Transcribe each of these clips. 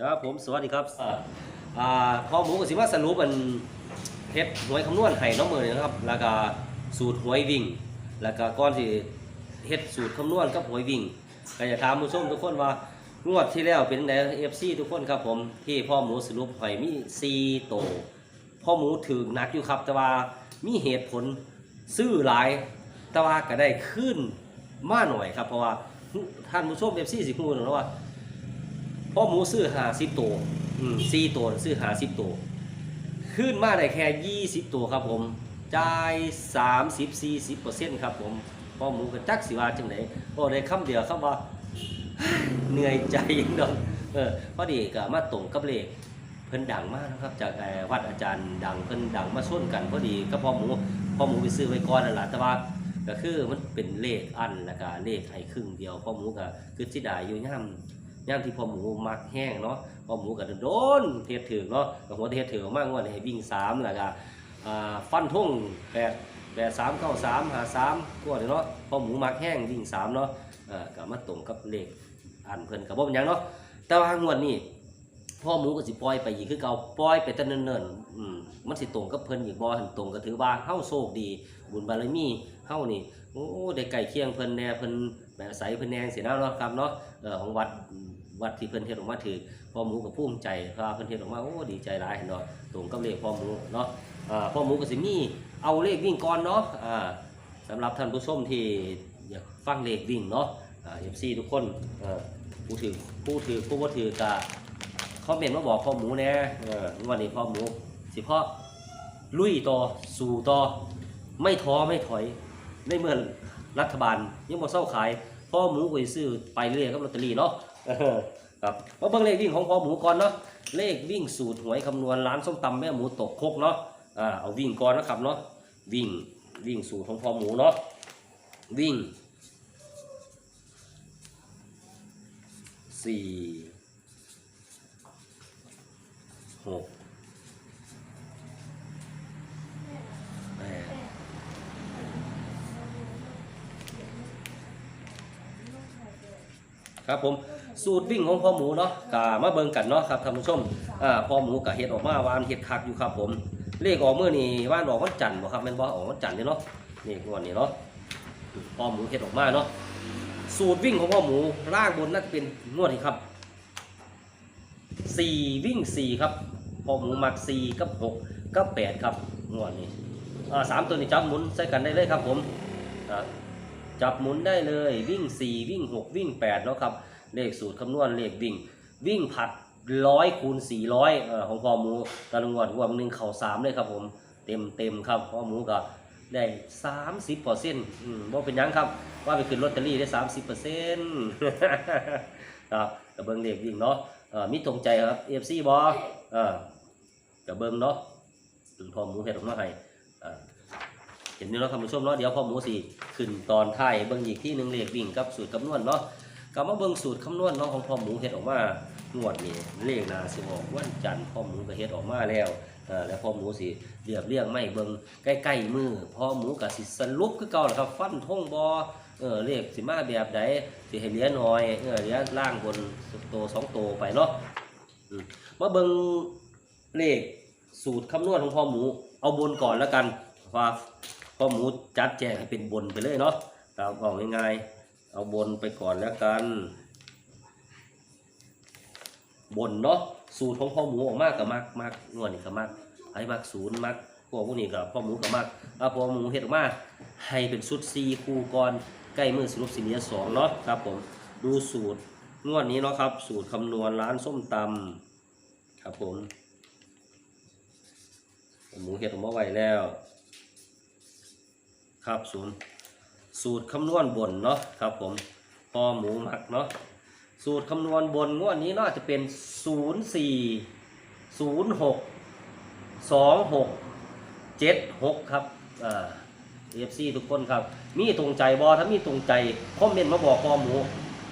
ครับผมสวัสดีครับอ่าอ่าพอหมูกับสิมาสรุปมันเฮ็ดหวยคำนวณให้น้องมือนี่นะครับ แล้วก็สูตรหวยวิ่ง แล้วก็ก่อนที่เฮ็ดสูตรคำนวณกับหวยวิ่งก็จะถามผู้ชมทุกคนว่างวดที่แล้วเป็นไง FC ทุกคนครับผมที่พ่อหมูสรุปให้มี4โตวพ่อหมูถึงหนักอยู่ครับ แต่ว่ามีเหตุผลซื้อหลาย แต่ว่าก็ได้ขึ้นมาหน่อยครับ เพราะว่าท่านผู้ชม FC สิฮู้นะว่า พ่อหมูซื้อหาสิบตัวสี่ตัวซื้อหาสิบตัวขึ้นมาได้แค่ยี่สิบตัวครับผมจ่ายสามสิบสี่สิบเปอร์เซ็นต์ครับผมพ่อหมูก็จักสิว่าจังไหนโอ้ได้คำเดียวครับว่าเหนื่อยใจยังดอกเออพอดีก็มาตรงกับเลขเพิ่นดังมากนะครับ จากวัดอาจารย์ดังเพิ่นดังมาส้นกันพอดีก็พ่อหมูพ่อหมูไปซื้อไว้ก่อนนั่นแหละแต่ว่าก็คือมันเป็นเลขอันแล้วก็เลขไทยครึ่งเดียวพ่อหมูก็คือสิได้อยู่ย่ำ ย่ามที่พอหมูมักแห้งเนาะพอหมูก็โดนเทศถือเนาะกับหัวเทศถือมากว่าให้วิ่งสามแล้วก็ฟันทุ่งแปดแปดสามเก้าสามหาสามพวกนี้เนาะพอหมูมักแห้งวิ่งสามเนาะเอ่อก็มาตรงกับเลขอันเพิ่นกับบ่เป็นยังเนาะแต่ว่างวดนี้พ่อหมูก็สิปล่อยไปอีกคือเก่าปล่อยไปแต่เนิ่นๆมันสิตรงกับเพิ่นอีกบ่หันตรงก็ถือว่าเฮาโชคดี บุญบารมีเฮานี่โอ้ได้ใกล้เคียงเพิ่นแน่เพิ่นแบบใสเพิ่นแนงสินะเนาะครับเนาะของวัด วัดที่เพิ่นเฮ็ดออกมาถือพ่อหมูกับภูมิใจเพราะว่าเพิ่นเฮ็ดออกมาโอ้ดีใจหลายเนาะตรงกับเลขพ่อหมูเนาะพ่อหมูก็สิมีเอาเลขวิ่งก่อนเนาะอ่าสำหรับท่านผู้ชมที่อยากฟังเลขวิ่งเนาะอ่า FC ทุกคนผู้ถือผู้ถือผู้บ่าถือก็คอมเมนต์มาบอกพ่อหมูแน่วันนี้พ่อหมูสิเพาะลุยต่อสู่ต่อไม่ท้อไม่ถอยในเมื่อรัฐบาลยังบ่เศร้าขายพ่อหมูก็สิซื้อไปเรื่อยกับลอตเตอรี่เนาะ เออครับมาเบิ่งเลขวิ่งของพ่อหมูก่อนเนาะเลขวิ่งสูตรหวยคำนวณร้านส้มตำแม่หมูตกคกเนาะอ่าเอาวิ่งก่อนนะครับเนาะวิ่งวิ่งสูตรของพ่อหมูเนาะวิ่งสี่หกแปดครับผม สูตรวิ่งของพ่อหมูเนาะกามาเบิ่งกันเนาะครับท่านผู้ชมอ่าพ่อหมูกะเฮ็ดออกมาวานเฮ็ดคักอยู่ครับผม เลขออกมื้อนี้ว่านออกวันจันทร์บ่ครับแม่นบ่ออกวันจันทร์นี่เนาะนี่งวดนี้เนาะพ่อหมูเฮ็ดออกมาเนาะสูตรวิ่งของพ่อหมูล่างบนน่าจะเป็นงวดนี้ครับสี่วิ่งสี่ครับพ่อหมูมักสี่กับหกกับแปดครับงวดนี้อ่าสามตัวนี้จับหมุนใส่กันได้เลยครับผมจับหมุนได้เลยวิ่ง 4 วิ่ง 6 วิ่ง8เนาะครับ เลขสูตรคำนวณเลขวิ่ง วิ่งผัดร้อยคูณ400เอ่อของพ่อหมูตะลุงวัดรวหนึ่งเข่าสามเลยครับผมเต็มเต็มครับพ่อหมูก็ได้30เปอร์เซ็นต์อืมบ่เป็นยังครับ ว่าไปขึ้นลอตเตอรี่ได้30เปอร์เซ็นต์ครับกระเบิงเลขวิ่งเนาะมีตรงใจครับ FC บอเออกระเบิงเนาะถึงพอหมูเห็ดออกมาให้เห็นนี่เนาะท่านผู้ชมเนาะเดี๋ยวพ่อหมูสิขึ้นตอนท้ายเบิ่งอีกที่หนึ่งเลขวิ่งกับสูตรคำนวณเนาะ กลับมาเบิ่งสูตรคำนวณเนาะของพ่อหมูเฮ็ดออกมางวดนี้เลขนาสิออกวันจันทร์พ่อหมูก็เฮ็ดออกมาแล้วอ่อแล้วพ่อหมูสิเรียบเรียงไม่เบิ่งใกล้ๆมือพ่อหมูก็สิสรุปคือเก่าแหละครับ ฟันธงบ่เออเลขสิมาแบบใดสิให้เหลือน้อยเออเหลือล่างบนโตสองโตไปเนาะอืมมาเบิ่งเลขสูตรคำนวณของพ่อหมู เอาบนก่อนแล้วกันว่าพ่อหมูจัดแจงให้เป็นบนไปเลยเนาะตามบอกง่ายๆ เอาบนไปก่อนแล้วกัน บนเนาะสูตรของพ่อหมูออกมากกับมากมากนวดนี่กับมากไอ้มากศูนย์มากพวกพวกนี้กับพ่อหมูกับมากเอาพ่อหมูเฮ็ดออกมาให้เป็นชุดซีคู่ก่อนใกล้มือสรุปสิเหลียสองเนาะครับผมดูสูตรงวดนี้เนาะครับ สูตรคำนวณร้านส้มตำครับผมหมูเฮ็ดออกมาไวแล้ว ครับศูนย์ สูตรคำนวณบนเนาะครับผมพอหมูหมักเนาะสูตรคำนวณบนงวดนี้น่าจะเป็น 0 4 0 6 2 6 7 6 ครับอ่า FC ทุกคนครับ มีตรงใจบอถ้ามีตรงใจคอมเมนต์มาบอกพอหมู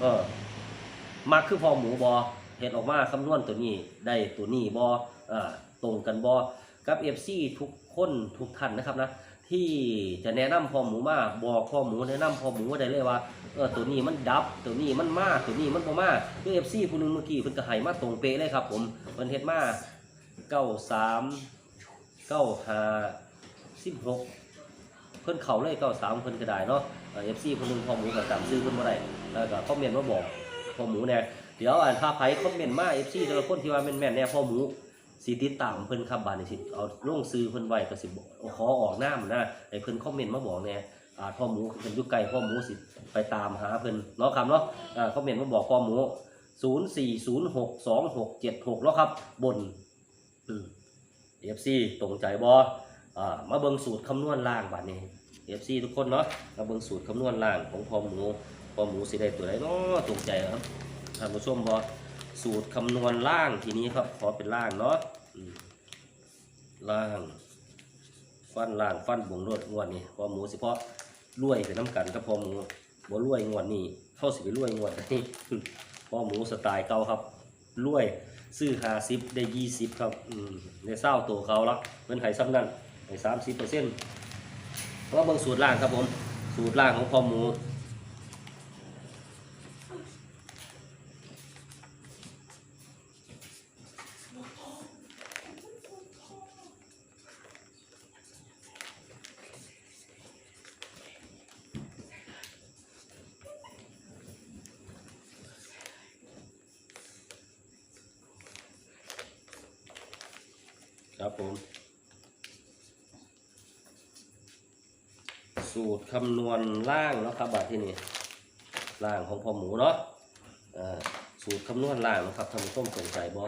เออมักคือพอหมูบอเห็นออกมาคำนวณตัวนี้ได้ตัวนี้บออ่าตรงกันบอกับ FC ทุกคนทุกท่านนะครับนะ ที่จะแนะนำพ่อหมูมาบอกพ่อหมูแนะนำพ่อหมูได้เลยว่าเออตัวนี้มันดับตัวนี้มันมาตัวนี้มันบ่มาคือ FC ผู้หนึงเมื่อกี้เพิ่นก็ให้มาตรงเป๊ะเลยครับ ผมเพิ่นเฮ็ดมา93 95 16เพิ่นเขาเลย93เพิ่นก็ได้เนาะเอ่อ FC ผู้หนึงพ่อหมูก็จำชื่อเพิ่นบ่ได้แล้วก็คอมเมนต์มาบอกพ่อหมูแน่เดี๋ยวอ่านถ้าไผคอมเมนต์มา FC แต่ละคนที่ว่าแม่นๆแน่พ่อหมู สิติดตามเพิ่นครับบานี้สิเอาลงซื้อเพิ่นไว้ก็สิบขอออกน้ำนะให้เพิ่นคอมเมนต์มาบอกแหน่อ่าพ่อหมูเพิ่นอยู่ไกลพ่อหมูสิไปตามหาเพิ่นเนาะครับเนาะอ่าคอมเมนต์มาบอกพ่อหมู04062676แล้วครับ บนเอืม FC ตรงใจบอ่ามาเบิงสูตรคำนวณล่างบัดนี้ FC ทุกคนเนาะมาเบิงสูตรคำนวณล่างของพ่อหมูพ่อหมูสิได้ตัวใดเนาะตรงใจครับท่านผู้ชมบ่ สูตรคำนวณล่างทีนี้ครับ ขอเป็นล่างเนาะล่าง ฟันล่างฟันบวงรวดงวดนี้พอหมูสิเพาะรวยไปน้ำกันก็พอหมูบ่รวยงวดนี้เข้าสิไปรวยงวดนี้พอหมูสไตล์เก่าครับรวยซื้อหาซิปได้ยี่สิบครับในเศร้าตัวเขาละเพิ่นให้ซ้ำนั่นให้สามสิบเปอร์เซ็นต์เพราะว่าเบิ่งสูตรล่างครับผม สูตรล่างของพอหมู ครับผม สูตรคำนวณล่างเนาะครับบัดที่นี่ล่างของพ่อหมูเนาะสูตรคำนวณล่างนะครับท่านผู้ชมสนใจบ่อ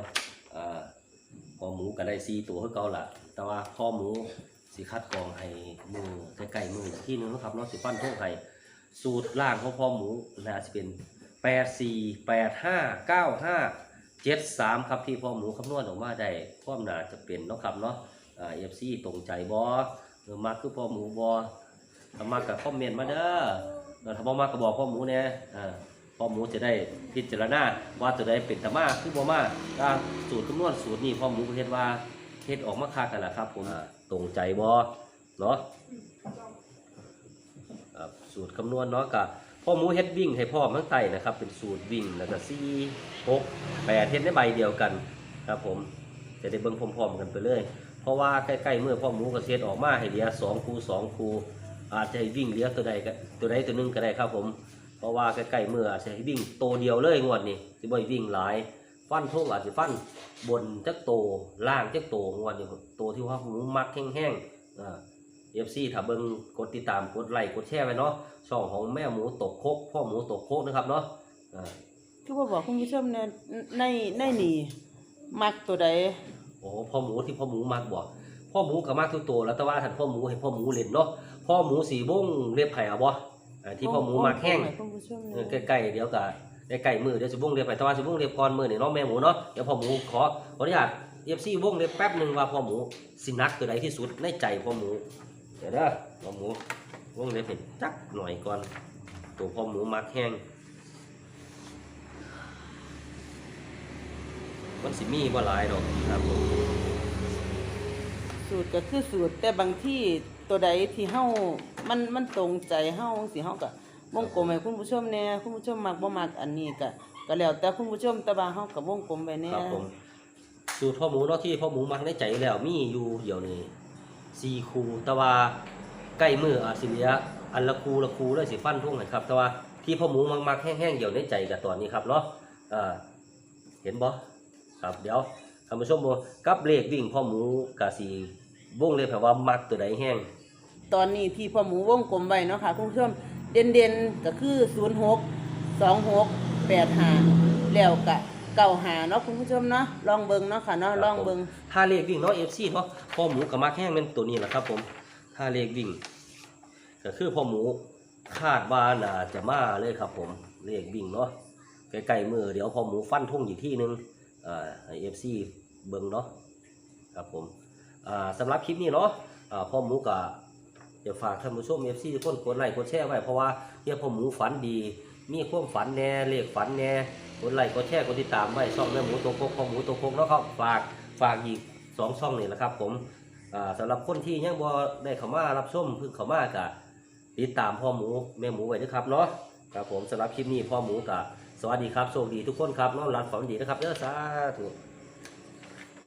พ่อหมูก็ได้ซีตัวคือเก่าละแต่ว่าพ่อหมูสิคัดกรองให้มือใกล้ๆมือที่นึงนะครับเนาะสิปั้นท่งให้สูตรล่างของพ่อหมูน่าจะเป็นแปดสี่แปดห้าเก้าห้า เจ็ดสามครับที่พ่อหมูคำนวณออกมาได้ความน่าจะเป็นเนาะครับเนาะอ่าเอฟซีตรงใจบอหรือมากคือพ่อหมูบอถ้ามากกับคอมเมนต์มาเด้อเออถ้าบ่มากก็บอกพ่อหมูเนี่ยอ่าพ่อหมูจะได้พิจารณาว่าตัวใดเป็นตะมาคือบ่มาถ้าสูตรคำนวณสูตรนี้พ่อหมูก็เฮ็ดว่าเฮ็ดออกมาค่ากันล่ะครับผมอ่าตรงใจบอเนาะครับสูตรคำนวณเนาะกับ พ่อหมูเฮ็ดวิ่งให้พ่อมังไตนะครับ เป็นสูตรวิ่งแล้วก็ซี่หกแปดเฮ็ดในใบเดียวกันครับผมจะได้เบิ่งพร้อมๆกันไปเลยเพราะว่าใกล้ๆเมื่อพ่อหมูกระเซ็ดออกมาให้เหลือสองคูสองคูอาจจะให้วิ่งเหลือตัวใดก็ตัวใดตัวหนึงก็ได้ครับผม เพราะว่าใกล้ๆเมื่ออาจจะให้วิ่งโตเดียวเลยงวดนี้สิบ่ให้วิ่งหลายฟันทุ่งอาจจะฟันบนจักโตล่างจักโตงวดนี้โตที่ว่าหมูมักแห้งๆอ่า FC ถ้าเบิ่งกดติดตามกดไลค์กดแชร์ไว้เนาะช่องของแม่หมูตกโคกพ่อหมูตกโคกนะครับเนาะอ่าคือว่าบอกคุณผู้ชมเนี่ยในในนี่มักตัวใดโอ้พ่อหมูที่พ่อหมูมากบอกพ่อหมูก็มากทุกตัวแล้วแต่ว่าท่านพ่อหมูให้พ่อหมูเล่นเนาะพ่อหมูสีบ้งเรียบไผ่เอาบ่อ่าที่พ่อหมูมากแห้งให้คุณผู้ชมเอเนี่อยใกล้ๆเดี๋ยวก็ใกล้ๆมือเดี๋ยวสิบ้งเรียบไผ่แต่ว่าสิบ้งเรียบก่อนมือนี่เนาะแม่หมูเนาะเดี๋ยวพ่อหมูขอขออนุญาตเอฟซีบ้งเรียบแป๊บหนึงว่าพ่อหมูสินักตัวใดที่สุดในใจพ่อหมูเดี๋ยวเด้อพ่อหมูบ้งเรียบให้จักหน่อยก่อน ตัวพ่อหมูมากแห้งมันสิมีบ่หลายดอกครับผมสูตรก็คือสูตร แต่บางที่ตัวใดที่เฮามันมันตรงใจเฮาสิเฮาก็วงกลมให้คุณผู้ชมแน่คุณผู้ชมมักบ่มักอันนี้ก็ก็แล้วแต่คุณผู้ชมแต่ว่าเฮาก็วงกลมไว้แน่ครับผมสูตรพ่อหมูเนาะที่พ่อหมูมักในใจอยู่แล้วมีอยู่เดี๋ยวนี้ สี่คูแต่ว่าใกล้มืออาสิเหลียอันละคูละคูเลยสิฟันทุ่งให้ครับ แต่ว่าที่พ่อหมูมักมักแห้งๆเดี๋ยวในใจกับตอนนี้ครับเนาะเห็นบ่ครับเดี๋ยวท่านผู้ชมบ่กับเลขวิ่งพ่อหมูกะสีวงเลยแปลว่ามักตัวใดแห้งตอนนี้ที่พ่อหมูวงกลมไว้เนาะค่ะคุณผู้ชมเด่นๆก็คือ 06 26 85แล้วก็ 95เนาะคุณผู้ชมเนาะลองเบิ่งเนาะค่ะเนาะลองเบิ่งถ้าเลขวิ่งเนาะ FC เนาะพ่อหมูกับมักแห้งเป็นตัวนี้แหละครับผมถ้าเลขวิ่งก็คือพ่อหมูคาดว่าน่าจะมาเลยครับผมเลขวิ่งเนาะใกล้ๆมือเดี๋ยวพ่อหมูฟันทุ่งอีกที่หนึงอ่าให้ FC เบิ่งเนาะครับผมอ่าสำหรับคลิปนี้เนาะอ่าพ่อหมูก็จะฝากท่านผู้ชม FC ทุกคนกดไลค์กดแชร์ไว้เพราะว่าเฮียพ่อหมูฝันดี มีความฝันแน่เลขฝันแน่ก ดไลค์กดแชร์กดติดตามไว้ช่องแม่หมูตัวโคกพ่อหมูตัวโคกแล้วครับฝากฝากอีกสองช่องนี่แหละครับ ผมอ่าสำหรับคนที่ยังบ่ได้เข้ามารับชมเพิ่งเข้ามากะติดตามพ่อหมูแม่หมูไว้ด้วยครับเนาะครับผมสำหรับคลิปนี้พ่อหมูกะสวัสดีครับโชคดีทุกคนครับนอนหลับฝันดีนะครับเด้อสาธุ